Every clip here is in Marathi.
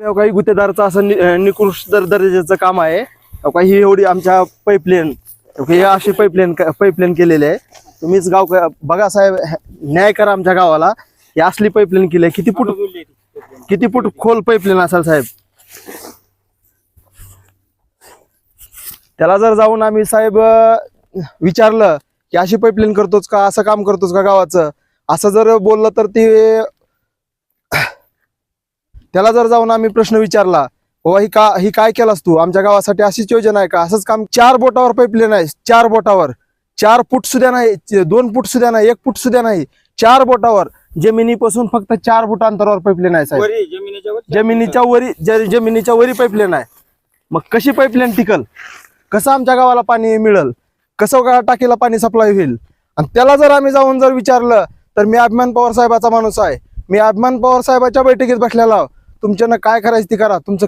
काही गुत्तेदारचं असं नि- अं, निकृष्ट दर- दर्जाचं काम आहे. अहो, काही ही एवढी आमच्या पाईपलाईन हे अशी पाईपलाईन पाईपलाईन केलेली आहे. तुम्हीच गाव बघा साहेब ह- न्याय करा आमच्या गावाला. ही असली पाईपलाईन केली आहे. किती फूट किती फूट खोल पाईपलाईन असाल साहेब? त्याला जर जाऊन आम्ही साहेब अं, विचारलं की अशी पाईपलाईन करतोच का? असं काम करतोच का गावाचं? असं जर बोललं तर ते त्याला जर जाऊन आम्ही प्रश्न विचारला बाबा ही का ही काय केलास तू? आमच्या गावासाठी अशीच योजना आहे का? असंच काम चार बोटावर पाईपलाईन आहे चार बोटावर. चार फूट सुद्धा नाही दोन फूट सुद्धा नाही एक फूट सुद्धा नाही चार बोटावर. जमिनीपासून फक्त चार फूट अंतरावर पाईपलाईन आहे साहेब. जमिनीच्या वर जमिनीच्या वरी पाईपलाईन आहे मग कशी पाईपलाईन टिकल? कसं आमच्या गावाला पाणी मिळेल? कसं टाकीला पाणी सप्लाय होईल? आणि त्याला जर आम्ही जाऊन जर विचारलं तर मी अभिमान पवार साहेबाचा माणूस आहे. मी अभिमान पवार साहेबाच्या बैठकीत बसलेला. तुमच्यानं काय करायचं ते करा. तुमचं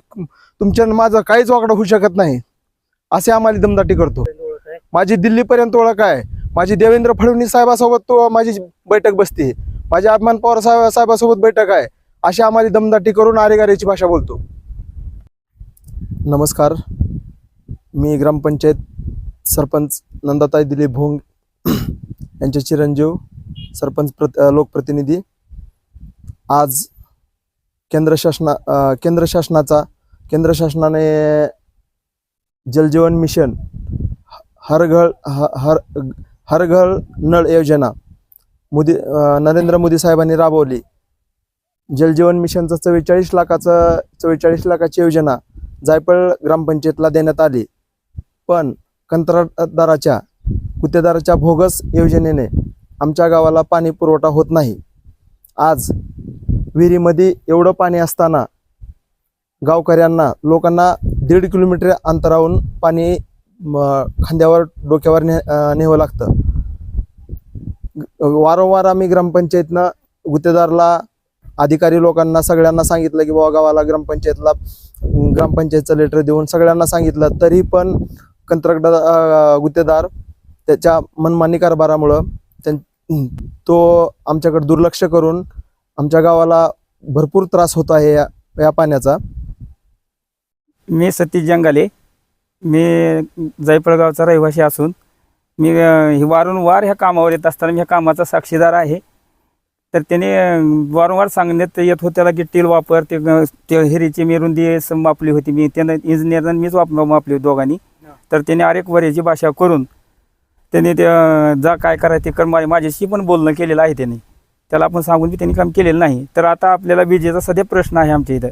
तुमच्यानं माझं काहीच वाकडं होऊ शकत नाही. असे आम्हाला दमदाटी करतो. माझी दिल्लीपर्यंत ओळख आहे. माझी देवेंद्र फडणवीस साहेबासोबत तो माझी बैठक बसते. माझी अभिमान पवार साहेब साहेबासोबत बैठक आहे. अशी आम्हाला दमदाटी करून आरेगारेची भाषा बोलतो. नमस्कार. मी ग्रामपंचायत सरपंच नंदाताई दिलीप भोंग यांचे चिरंजीव सरपंच प्रत लोकप्रतिनिधी. आज केंद्र शासना केंद्र शासनाचा केंद्र शासनाने जलजीवन मिशन हरघळ ह- हर हरघळ नळ योजना मोदी नरेंद्र मोदी साहेबांनी राबवली. जलजीवन मिशनचं चव्वेचाळीस लाखाचं चव्वेचाळीस लाखाची योजना जायफळ ग्रामपंचायतला देण्यात आली. पण कंत्राटदाराच्या गुत्तेदाराच्या भोगस योजनेने आमच्या गावाला पाणी पुरवठा होत नाही. आज विहिरीमध्ये एवढं पाणी असताना गावकऱ्यांना लोकांना दीड किलोमीटर अंतरावरून पाणी खांद्यावर डोक्यावर ने न्यावं लागतं. वारंवार आम्ही ग्रामपंचायतनं गुत्तेदारला अधिकारी लोकांना सगळ्यांना सांगितलं की बाबा गावाला ग्रामपंचायतला ग्रामपंचायतचं लेटर देऊन सगळ्यांना सांगितलं. तरी पण कंत्राटदार गुत्तेदार त्याच्या मनमानी कारभारामुळं त्यां तो आमच्याकडे दुर्लक्ष करून आमच्या गावाला भरपूर त्रास होत आहे या या पाण्याचा. मी सतीश जंगाले. मी जयपळगावचा रहिवासी असून मी अं, हे वारंवार ह्या कामावर येत असताना मी ह्या कामाचा साक्षीदार आहे. तर त्याने अं, वारंवार सांगण्यात येत होतं त्याला की टील वापर ते अं, ते हेरीची मी रुंदी मापली होती. मी त्यानं इंजिनियरनं मीच वाप मापली होती दोघांनी. तर त्याने अरेक वरेची भाषा करून त्याने ते अं, जा काय करायचं ते कर मा- माझ्याशी पण बोलणं केलेलं आहे त्याने. त्याला आपण सांगून बी त्यांनी काम केलेलं नाही. तर आता आपल्याला विजेचा सध्या प्रश्न आहे आमच्या इथं.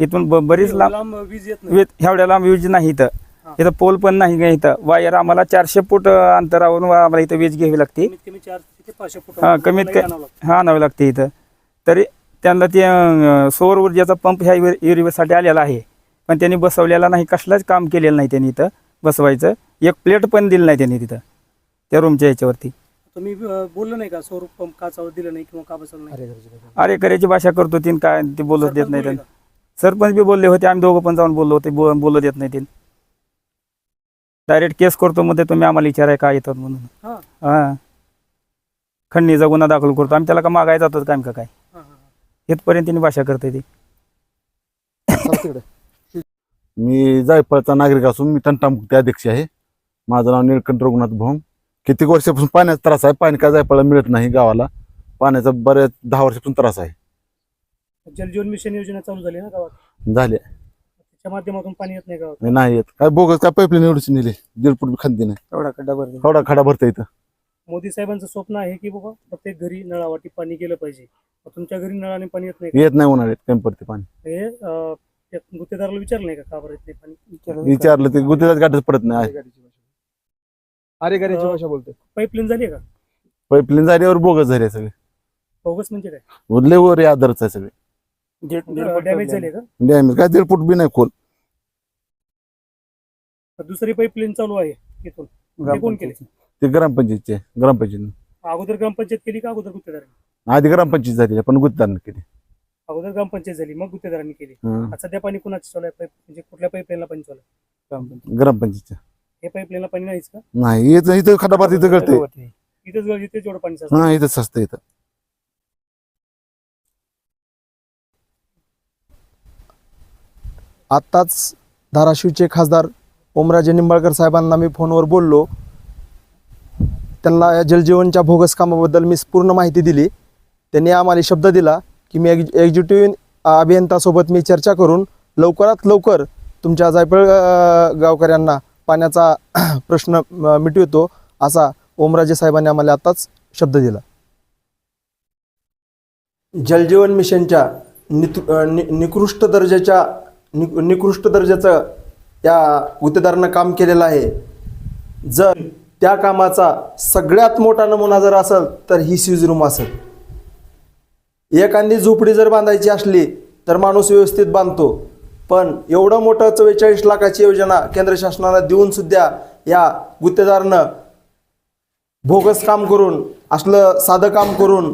इथून ब- बरीच लांब वीज येत नाही. वीज एवढ्या लांब वीज नाही इथं. इथं पोल पण नाही का इथं? वायर आम्हाला चारशे फूट अंतरावरून आम्हाला इथं वीज घ्यावी लागते. हा कमीत कमी. हा आणावं लागते इथं. तरी त्यांना ते सौर ऊर्जेचा पंप ह्या एरियासाठी आलेला आहे. पण त्यांनी बसवलेला नाही. कसलाच काम केलेलं नाही त्यांनी इथं बसवायचं. एक प्लेट पण दिली नाही त्यांनी तिथं त्या रूमच्या याच्यावरती. तुम्ही अं, बोललो नाही का? सौर पंप का चालू दिलं नाही किंवा का बसवलं नाही? अरे करायची भाषा करतो तीन काय ते बोलत देत सरपंच नाही बोलले त्यांना सरपंच बी बोलले होते आम्ही दोघं पण जाऊन बोललो होते बो- बोलू देत नाही ते. डायरेक्ट केस करतो मध्ये तुम्ही आम्हाला विचाराय काय येतात म्हणून. का? हा, हा. खंडणीचा गुन्हा दाखल करतो आम्ही त्याला का मागायला जातो काय का काय? हा, हा. इथपर्यंत त्यांनी भाषा करते ती. मी जायफळचा नागरिक असून मी तंटामुक्ती अध्यक्ष आहे. माझं नाव निळकंठ रघुनाथ भोंग. कित्येक वर्षापासून पाण्याचा त्रास आहे? पाणी काय जायफळला मिळत नाही गावाला? पाण्याचा बऱ्याच दहा वर्षापासून त्रास आहे. जलजीवन मिशन योजना चालू झाली ना गावात? झाले. त्याच्या माध्यमातून पाणी येत नाही गावात. नाही येत. काय बोगस काय पाईपलाईन एवढीच नेली? दीड फूट खांदी नाही एवढा खड्डा भरतो. थोडा खडा भरता इथं. मोदी साहेबांचं स्वप्न आहे की बाबा प्रत्येक घरी नळावाटी पाणी गेलं पाहिजे. मग तुमच्या घरी नळाने पाणी येत नाही येत नाही उन्हाळ्यात कमी पडते पाणी. हे अं, त्या गुत्तेदाराला विचारलं नाही का का बरं येत नाही पाणी विचारलं ते गुत्तेदार गाठच पडत नाही. आरेगारीची भाषा बोलतो पाईपलाईन झाली आहे का? पाईपलाईन झाल्यावर बोगस झाले सगळे. बोगस म्हणजे काय? लेवर आदरच आहे सगळे. डॅमेज झाली आहे का? डॅमेज काय दीड फूट बी नाही खोल. तर दुसरी पाईपलाईन चालू आहे इथून. ते कोण केले ते ग्रामपंचायतचे ग्रामपंचायत अगोदर ग्रामपंचायत केली का अगोदर गुत्तेदार आधी ग्रामपंचायत झाली पण गुत्तेदारनं केली. अगोदर ग्रामपंचायत झाली मग गुत्तेदारांनी केली. हं. आता सध्या पाणी कुणाचं चालू आहे? पाईप म्हणजे कुठल्या पाईपलाईनला पाणी चालू आहे? ग्रामपंचायतच्या हे पाईपलाईनला पाणी नाहीच का? नाही इथं इथं खड्डा इथं गळते इथेच गळ- इथेच एवढं पाणी साचतं. हा इथं सस्त इथं. आत्ताच धाराशिवचे खासदार ओमराजे निंबाळकर साहेबांना मी फोनवर बोललो. त्यांना या जलजीवनच्या भोगस कामाबद्दल मी पूर्ण माहिती दिली. त्यांनी आम्हाला शब्द दिला की मी एक्झ एक्झिक्युटिव्ह अभियंतासोबत मी चर्चा करून लवकरात लवकर तुमच्या जायफळ अ, गावकऱ्यांना पाण्याचा प्रश्न अ, मिटवितो असा ओमराजे साहेबांनी आम्हाला आत्ताच शब्द दिला. जलजीवन मिशनच्या नि निकृष्ट दर्जाच्या नि निकृष्ट दर्जाचं या गुत्तेदारानं काम केलेलं आहे. जर त्या कामाचा सगळ्यात मोठा नमुना जर असेल तर ही स्वीज रूम असेल. एखादी झोपडी जर बांधायची असली तर माणूस व्यवस्थित बांधतो. पण एवढं मोठं चव्वेचाळीस लाखाची योजना केंद्र शासनानं देऊन सुद्धा या गुत्तेदारनं भोगस काम करून असलं साधं काम करून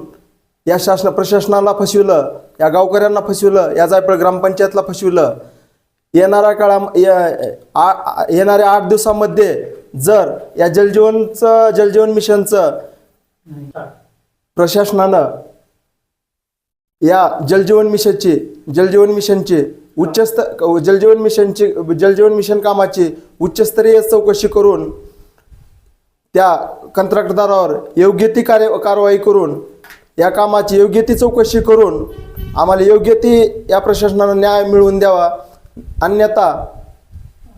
या शासन प्रशासनाला फसविलं या गावकऱ्यांना फसविलं या जायफळ ग्रामपंचायतला फसविलं. येणाऱ्या काळा येणाऱ्या आठ दिवसामध्ये जर या जलजीवनचं जलजीवन मिशनचं प्रशासनानं या जलजीवन मिशनची जलजीवन मिशनची उच्चस्त जलजीवन मिशनची जलजीवन मिशन कामाची उच्चस्तरीय चौकशी करून त्या कंत्राटदारावर योग्य ती कार्य कारवाई करून या कामाची योग्य ती चौकशी करून आम्हाला योग्य ती या प्रशासनानं न्याय मिळवून द्यावा. अन्यथा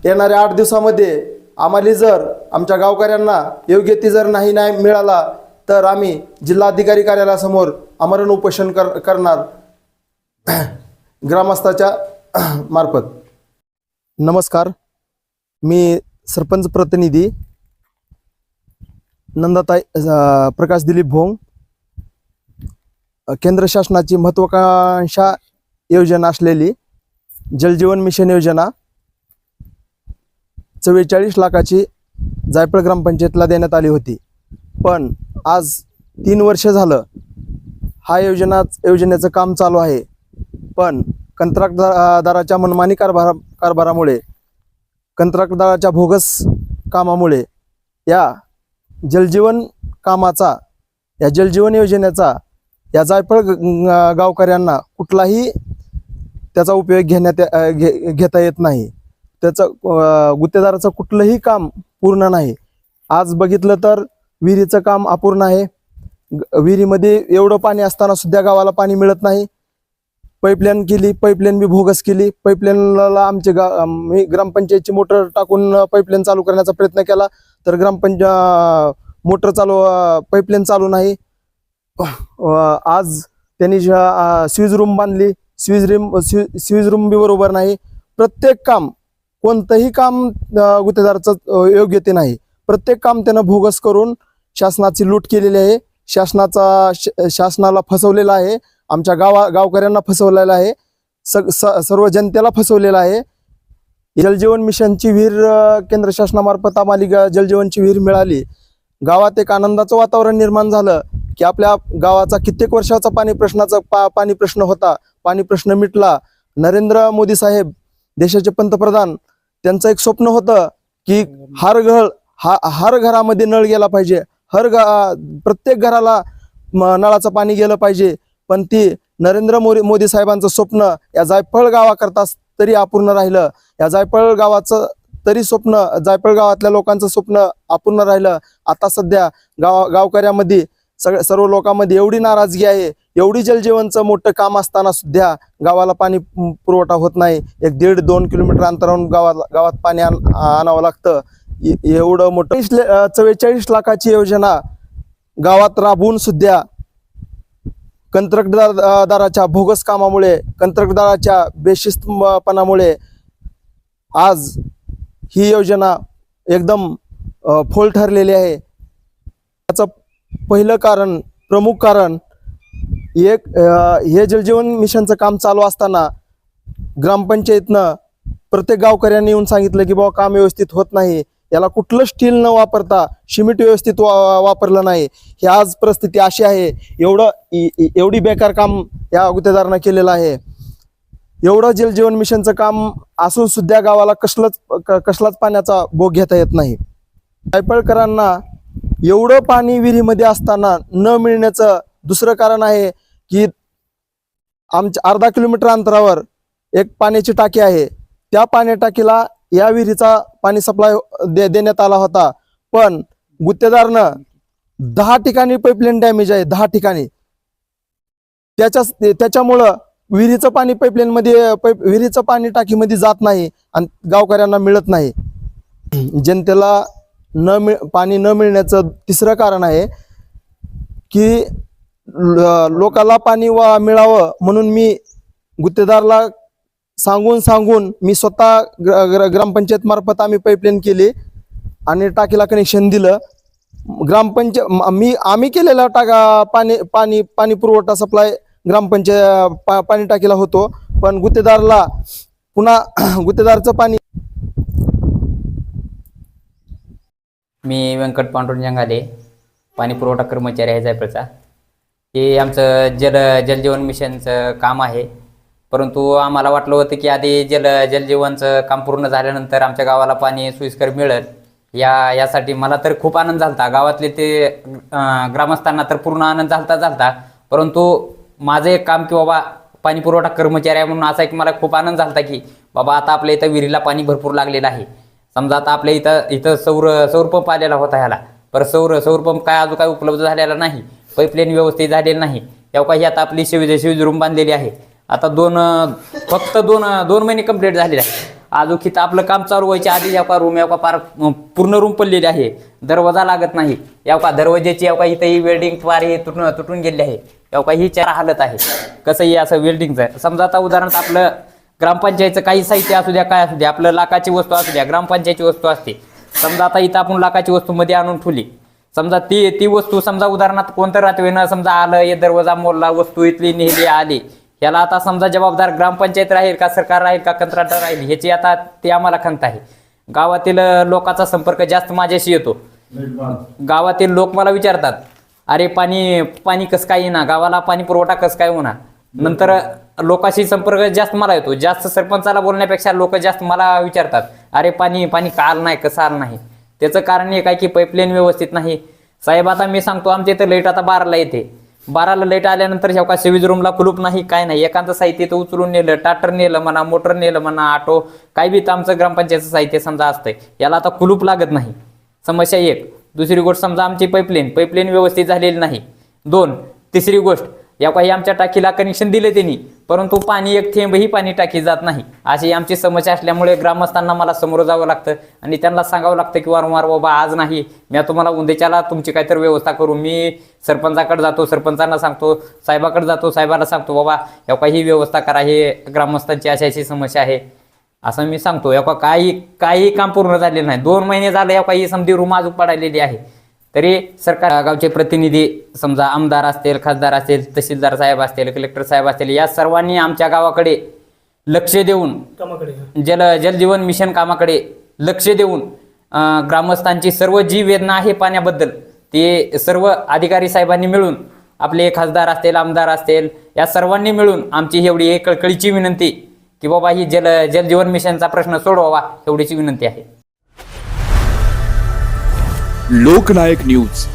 येणाऱ्या आठ दिवसामध्ये आम्हाला जर आमच्या गावकऱ्यांना योग्य ती जर नाही न्याय मिळाला तर आम्ही जिल्हाधिकारी कार्यालयासमोर आमरण उपोषण कर करणार. ग्रामस्थाच्या मार्फत. नमस्कार. मी सरपंच प्रतिनिधी नंदाताई प्रकाश दिलीप भोंग. केंद्र शासनाची महत्वाकांक्षा योजना असलेली जलजीवन मिशन योजना चव्वेचाळीस लाखाची जायफळ ग्रामपंचायतला देण्यात आली होती. पण आज तीन वर्ष झालं हा योजना योजनेचं काम चालू आहे. पण कंत्राटदाराच्या मनमानी कारभारा कारभारामुळे कंत्राटदाराच्या भोगस कामामुळे या जलजीवन कामाचा या जलजीवन योजनेचा या जायफळ ग- गावकऱ्यांना कुठलाही त्याचा उपयोग घेण्यात घे घेता येत नाही. त्याचं गुत्तेदाराचं कुठलंही काम पूर्ण नाही. आज बघितलं तर विहिरीचं काम अपूर्ण आहे. ग- विहिरीमध्ये एवढं पाणी असताना सुद्धा गावाला पाणी मिळत नाही. पाईपलाईन केली पाईपलाईन बी भोगस केली. पाईपलाईनला आमचे गा मी ग्रामपंचायतची मोटर टाकून पाईपलाईन चालू करण्याचा प्रयत्न केला. तर ग्रामपंचा मोटर चालू पाईपलाईन चालू नाही. आज त्यांनी स्वीज रूम बांधली. स्वीज रूम स्वीज रूम बी बरोबर नाही. प्रत्येक काम कोणतंही काम गुत्तेदारचं योग्य ते नाही. प्रत्येक काम त्यानं भोगस करून शासनाची लूट केलेली आहे. शासनाचा श- शासनाला फसवलेला आहे. आमच्या गावा गावकऱ्यांना फसवलेला आहे. सग स- सर्व जनतेला फसवलेला आहे. जलजीवन मिशनची विहीर केंद्र शासनामार्फत आम्हाला ग- जलजीवनची विहीर मिळाली. गावात एक आनंदाचं वातावरण निर्माण झालं की आपल्या गावाचा कित्येक वर्षाचा पाणी प्रश्नाचा पा पाणी प्रश्न होता. पाणी प्रश्न मिटला. नरेंद्र मोदी साहेब देशाचे पंतप्रधान त्यांचं एक स्वप्न होतं की हर घर हा हर घरामध्ये नळ गेला पाहिजे. हर गा प्रत्येक घराला नळाचं पाणी गेलं पाहिजे. पण ती नरेंद्र मोदी मोदी साहेबांचं स्वप्न या जायफळ गावाकरता तरी अपूर्ण राहिलं. या जायफळ गावाचं तरी स्वप्न जायफळ गावातल्या लोकांचं स्वप्न अपूर्ण राहिलं. आता सध्या गाव गावकऱ्यामध्ये सगळ्या सर्व लोकांमध्ये एवढी नाराजगी आहे. एवढी जलजीवनचं मोठं काम असताना सुद्धा गावाला पाणी पुरवठा होत नाही. एक दीड दोन किलोमीटर अंतरावरून गावाला गावात पाणी आण आणावं लागतं. एवढं मोठं चव्वेचाळीस लाखाची योजना गावात राबवून सुद्धा कंत्राटदार दाराच्या भोगस कामामुळे कंत्राटदाराच्या बेशिस्तपणामुळे आज ही योजना एकदम फोल ठरलेली आहे. त्याचं पहिलं कारण प्रमुख कारण एक हे जलजीवन मिशनचं काम चालू असताना ग्रामपंचायतनं प्रत्येक गावकऱ्यांनी येऊन सांगितलं की बाबा काम व्यवस्थित होत नाही. याला कुठलं स्टील न वापरता शिमिट व्यवस्थित वा वापरलं नाही. ही आज परिस्थिती अशी आहे एवढं एवढी बेकार काम या गुत्तेदारानं केलेलं आहे. एवढं जलजीवन मिशनचं काम असून सुद्धा गावाला कसलंच क- कसलाच पाण्याचा भोग घेता येत नाही. जायफळकरांना एवढं पाणी विहिरीमध्ये असताना न मिळण्याचं दुसरं कारण आहे की आमच्या अर्धा किलोमीटर अंतरावर एक पाण्याची टाकी आहे. त्या पाणी टाकीला या विहिरीचा पाणी सप्लाय दे देण्यात आला होता. पण गुत्तेदारनं दहा ठिकाणी पाईपलाईन डॅमेज आहे दहा ठिकाणी. त्याच्या त्याच्यामुळं विहिरीचं पाणी पाईपलाईन मध्ये पाईप विहिरीचं पाणी टाकीमध्ये जात नाही आणि गावकऱ्यांना मिळत नाही. जनतेला न मिळ पाणी न मिळण्याचं तिसरं कारण आहे की लोकाला पाणी वा मिळावं म्हणून मी गुत्तेदारला सांगून सांगून मी स्वतः ग्र ग्रामपंचायत मार्फत आम्ही पाईपलाईन केली आणि टाकीला कनेक्शन दिलं. ग्रामपंचायत मी आम्ही केलेला टाका पाणी पाणी पाणी पुरवठा सप्लाय ग्रामपंचायत पा, पाणी टाकीला होतो. पण गुत्तेदारला पुन्हा गुत्तेदारचं पाणी मी व्यंकट पांडुरंग जंगाले पाणी पुरवठा कर्मचारी आहे जायफळचा हे आमचं जल जलजीवन मिशनचं काम आहे. परंतु आम्हाला वाटलं होतं की आधी जल जलजीवनचं काम पूर्ण झाल्यानंतर आमच्या गावाला पाणी सोयीस्कर मिळेल. या यासाठी मला तर खूप आनंद झालता. गावातले ते ग्रामस्थांना तर पूर्ण आनंद झालता झालता. परंतु माझं एक काम की बाबा पाणी पुरवठा कर्मचारी आहे म्हणून असा एक मला खूप आनंद झाला की बाबा आता आपल्या इथं विहिरीला पाणी भरपूर लागलेलं आहे. समजा आता आपल्या इथं इथं सौर सौरपंप आलेला होता ह्याला. पर सौर सौरपंप काय अजून काय उपलब्ध झालेला नाही. पाईपलाईन व्यवस्थित झालेली नाही. तेव्हा काही आता आपली शिवी शिवीज रूम बांधलेली आहे. आता दोन फक्त दोन दोन महिने कंप्लीट झालेले आहे अजून इथं आपलं काम चालू व्हायच्या आधी यावका रूम यावका पार पूर्ण रूम पडलेली आहे. दरवाजा लागत नाही. यावका दरवाजेची का इथं ही वेल्डिंग फार हे तुटून तुटून गेली आहे. यावका ही चार हालत आहे. कसंही असं वेल्डिंगचं समजा आता उदाहरणार्थ आपलं ग्रामपंचायतचं काही साहित्य असू द्या काय असू द्या आपलं लाखाची वस्तू असू द्या ग्रामपंचायतची वस्तू असते. समजा आता इथं आपण लाखाची वस्तू मध्ये आणून ठेवली. समजा ती ती वस्तू समजा उदाहरणार्थ कोणतं राहते समजा आलं हे दरवाजा मोडला वस्तू इथली नेहमी आली. याला आता समजा जबाबदार ग्रामपंचायत राहील का सरकार राहील का कंत्राटदार राहील ह्याची आता ते आम्हाला खंत आहे. गावातील लोकांचा संपर्क जास्त माझ्याशी येतो. गावातील लोक मला विचारतात अरे पाणी पाणी कसं काय येणार? गावाला पाणी पुरवठा कसं काय होणार? नंतर लोकांशी संपर्क जास्त मला येतो. जास्त सरपंचाला बोलण्यापेक्षा लोक जास्त मला विचारतात अरे पाणी पाणी का आलं नाही? कसं आलं नाही? त्याचं कारण एक आहे की पाईपलाईन व्यवस्थित नाही. साहेब आता मी सांगतो आमच्या इथं लाइट आता बाराला येते. बाराला लाइट आल्यानंतर शेवका सिव्हिज रूमला कुलूप नाही काय नाही एकांचं साहित्य तर उचलून नेलं टाटर नेलं म्हणा मोटर नेलं म्हणा ऑटो काय बी तर आमचं ग्रामपंचायतचं साहित्य समजा असतंय याला आता कुलूप लागत नाही. समस्या एक. दुसरी गोष्ट समजा आमची पाईपलाईन पाईपलाईन व्यवस्थित झालेली नाही. दोन तिसरी गोष्ट या काही आमच्या टाकीला कनेक्शन दिले त्यांनी परंतु पाणी एक थेंबही पाणी टाकी जात नाही. अशी आमची समस्या असल्यामुळे ग्रामस्थांना मला समोर जावं लागतं आणि त्यांना सांगावं लागतं की वारंवार बाबा आज नाही मी तुम्हाला उद्याच्याला तुमची काहीतरी व्यवस्था करू. मी सरपंचाकडे जातो सरपंचांना सांगतो साहेबाकडे जातो साहेबाला सांगतो बाबा या काही व्यवस्था करा हे ग्रामस्थांची अशी अशी समस्या आहे. असं मी सांगतो. या काही काही काम पूर्ण झालेलं नाही. दोन महिने झाले या काही समधी रूम अजून पडालेली आहे. तरी सरकार गावचे प्रतिनिधी समजा आमदार असतील खासदार असतील तहसीलदार साहेब असतील कलेक्टर साहेब असतील या सर्वांनी आमच्या गावाकडे लक्ष देऊन कामाकडे जल जलजीवन मिशन कामाकडे लक्ष देऊन अं, ग्रामस्थांची सर्व जी वेदना आहे पाण्याबद्दल ते सर्व अधिकारी साहेबांनी मिळून आपले खासदार असतील आमदार असतील या सर्वांनी मिळून आमची एवढी एक कळकळीची विनंती की बाबा ही जल जलजीवन मिशनचा प्रश्न सोडवावा एवढीची विनंती आहे. लोकनायक न्यूज.